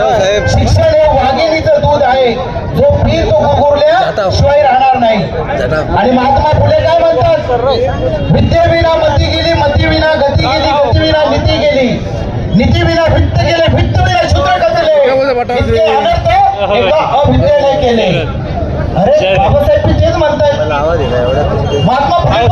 साहेब. शिक्षण हे वाघिणीचं दूध आहे. जो पीर तो कुकुरल्या शिवाय राहणार नाही. आणि महात्मा फुले काय म्हणतात? विद्येविना मती गेली मतीविना गती गेली गतीविना नीती गेली. नीतीविना भित्त गेले भित्त विना शूद्र कचले अविद्येने केले. अरे बाबासाहेब तेच म्हणतात. महात्मा फुले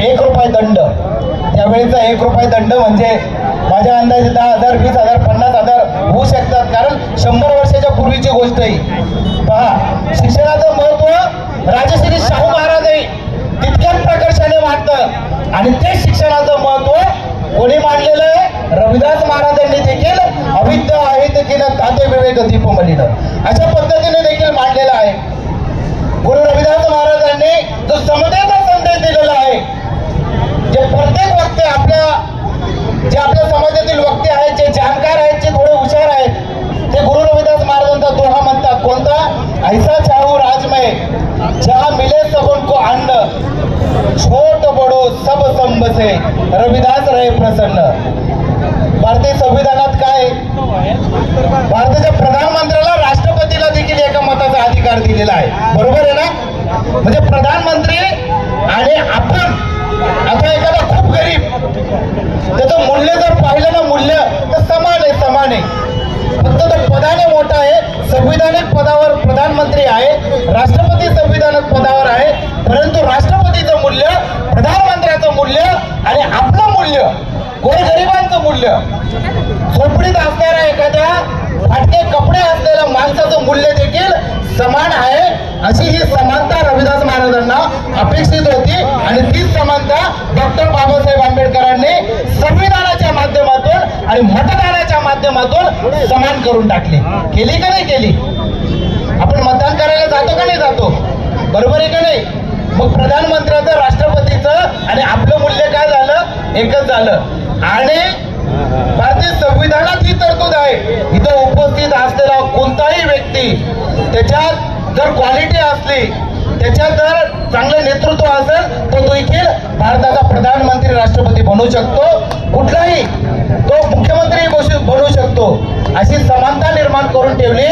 एक रुपये दंड. त्यावेळेचा एक रुपये दंड म्हणजे माझ्या अंदाजे दहा हजार वीस हजार पन्नास हजार होऊ शकतात. कारण शंभर वर्षाच्या पूर्वीची गोष्ट आहे पहा शिक्षणाचं महत्त्व राजश्री शाहू महाराजही तितक्याच प्रकर्षाने मांडतं आणि ते शिक्षणाचं महत्त्व कोणी मांडलेलं आहे? रविदास महाराजांनी देखील अविद्य आहे देखील ताते विवेक दीपमलीनं. अशा पद्धतीने देखील मांडलेलं आहे. गुरु रविदास महाराजांनी जो समतेचा संदेश दिलेला आहे जे प्रत्येक वक्ते आपल्या जे आपल्या समाजातील वक्ते आहेत जे जाणकार आहेत जे थोडे हुशार आहेत ते गुरु रविदास महाराजांचा दोहा म्हणतात कोणता ऐसा चाहू राजमय जहा मिले सबन को अन्न छोट बडो सब असे रविदास रे प्रसन्न। भारतीय संविधानात काय? भारताच्या प्रधानमंत्र्याला राष्ट्रपतीला देखील एका मताचा अधिकार दिलेला आहे. बरोबर आहे ना? म्हणजे प्रधानमंत्री आणि आपण आता एखादा खूप गरीब त्याचं मूल्य जर पाहिलं ना मूल्य तर समान आहे समान आहे. फक्त तो पदाने मोठा आहे संविधानिक पदावर प्रधानमंत्री आहे राष्ट्रपती संविधानिक पदावर आहे परंतु राष्ट्रपतीचं मूल्य प्रधान प्रधानमंत्र्याचं मूल्य आणि आपलं मूल्य. गोरगरिबांचं मूल्य. झोपडीत असणाऱ्या एखाद्या फाटके कपडे असलेल्या माणसाचं मूल्य देखील समान आहे. अशी ही समानता रविदास महाराजांना अपेक्षित होती. आणि तीच समानता डॉक्टर बाबासाहेब आंबेडकरांनी संविधानाच्या माध्यमातून आणि मतदानाच्या माध्यमातून समान करून टाकली. केली का नाही केली? आपण मतदान करायला जातो का नाही जातो? बरोबर आहे का नाही? मग प्रधानमंत्र्याचं राष्ट्रपतीचं आणि आपलं मूल्य काय झालं? एकच झालं. आणि भारतीय संविधानात ही तरतूद आहे. इथं उपस्थित असलेला कोणताही व्यक्ती त्याच्यात जर क्वालिटी असली त्याच्यात जर चांगलं नेतृत्व असेल तर तो देखील भारताचा प्रधानमंत्री राष्ट्रपती बनू शकतो. कुठलाही तो मुख्यमंत्री बनू शकतो. अशी निर्माण करून ठेवली.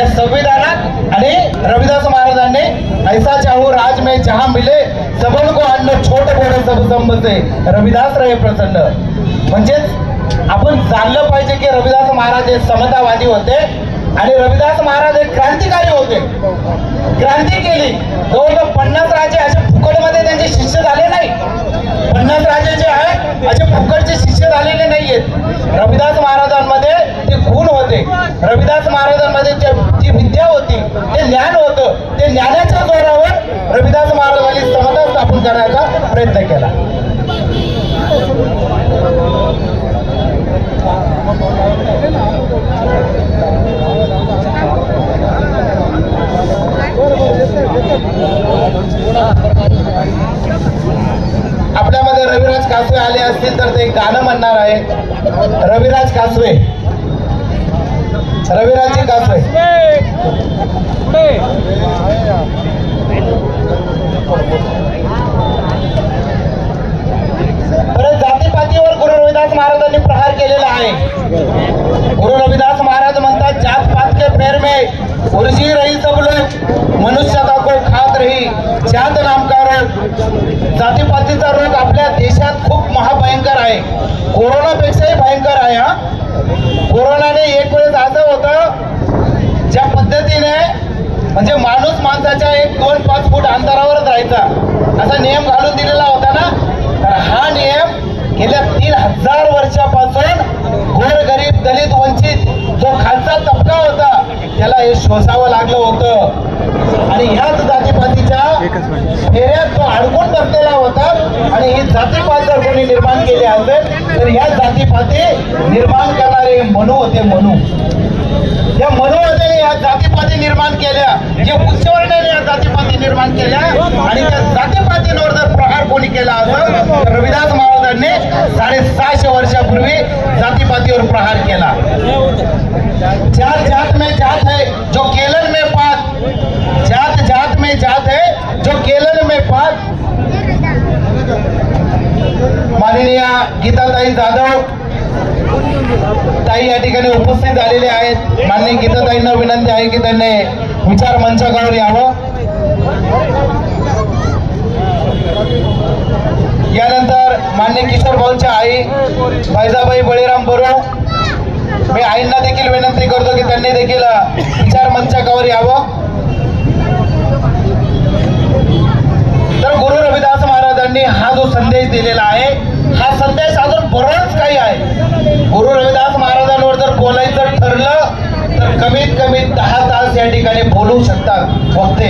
या संविधानात आणि रविदास महाराजांनी ऐसा चाहू राज में जहां मिले सबल को अन्न छोट बोले सब संबसे रविदास रे प्रसन्न. म्हणजेच आपण जाणलं पाहिजे की रविदास महाराज हे समतावादी होते आणि रविदास महाराज हे क्रांतिकारी होते. क्रांती केली. जवळजवळ पन्नास राजे अशा फुकटमध्ये त्यांचे शिष्य झाले नाही. पन्नास राजे जे आहेत असे फुकटचे शिष्य झालेले नाहीयेत. रविदास महाराज रविदास महाराजांमध्ये जी विद्या होती ते ज्ञान होतं. ते ज्ञानाच्या जोरावर रविदास महाराजांनी समता स्थापन करण्याचा प्रयत्न केला. आपल्यामध्ये रविराज कासवे आले असतील तर ते गाणं म्हणणार आहे रविराज कासवे. रविराजी कापे परत जातीपातीवर गुरु रविदास महाराजांनी प्रहार केलेला आहे. गुरु रविदास महाराज म्हणतात जात पात के पैर में उर्जी रही सब लोग मनुष्यता को खात रही. जात नामकारण जातीपातीचा रोग आपल्या देशात खूप महाभयंकर आहे. कोरोना भयंकर आहे हा कोरोनाने एक वेळेस असं होतं ज्या पद्धतीने म्हणजे माणूस माणसाच्या एक दोन पाच फूट अंतरावरच राहायचा. असा नियम घालून दिलेला होता ना? तर हा नियम गेल्या तीन हजार वर्षापासून गोरगरीब दलित वंचित जो खालचा तबका होता त्याला हे शोषावं लागलं होतं. आणि ह्याच जातीपातीच्या फेऱ्यात तो अडकून बसलेला होता आणि ही जातीपात जर कोणी निर्माण केली असेल तर ह्या जातीपाती निर्माण करणारे मनू होते मनू या मनोवतेने या जातीपाती निर्माण केल्या जे उच्चवर्णाने या जातीपाती निर्माण केल्या आणि त्या जातीपातींवर जर प्रहार कोणी केला असं तर रविदास महाराजांनी साडेसहाशे वर्षापूर्वी जातीपातीवर प्रहार केला. जात जात में जात है जो केलन में पात जात जात में जात है जो केलन में पात। माननीय गीताताई जाधव ताई या ठिकाणी उपस्थित झालेले आहेत. माननीय गीताताईंना विनंती आहे की त्यांनी विचार मंचाकडून यावं. यानंतर मान्य किशोर भाऊंच्या आई फैजाबाई बळीराम बरो. मी आईंना देखील विनंती करतो की त्यांनी देखील विचार मंचाकावर यावं. तर गुरु रविदास महाराजांनी हा जो संदेश दिलेला आहे हा संदेश अजून बरंच काही आहे. गुरु रविदास महाराजांवर जर बोलायचं ठरलं तर कमीत कमी दहा तास या ठिकाणी बोलू शकतात वक्ते.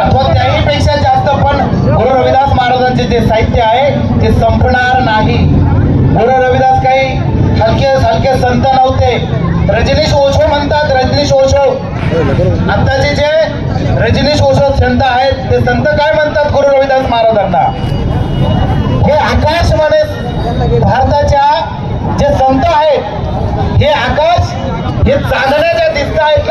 अथवा त्याही पेक्षा जास्त पण गुरु रविदास महाराजांचे जे साहित्य आहे ते संपणार नाही. गुरु रविदास काही हलके हलके संत नव्हते. रजनीश ओशो म्हणतात रजनीश ओशो आताचे जे रजनीश ओशो संत आहेत ते संत काय म्हणतात गुरु रविदास महाराजांना हे आकाश म्हणे भारताच्या जे संत आहेत हे आकाश हे चांदण्याच्या दिसत आहेत.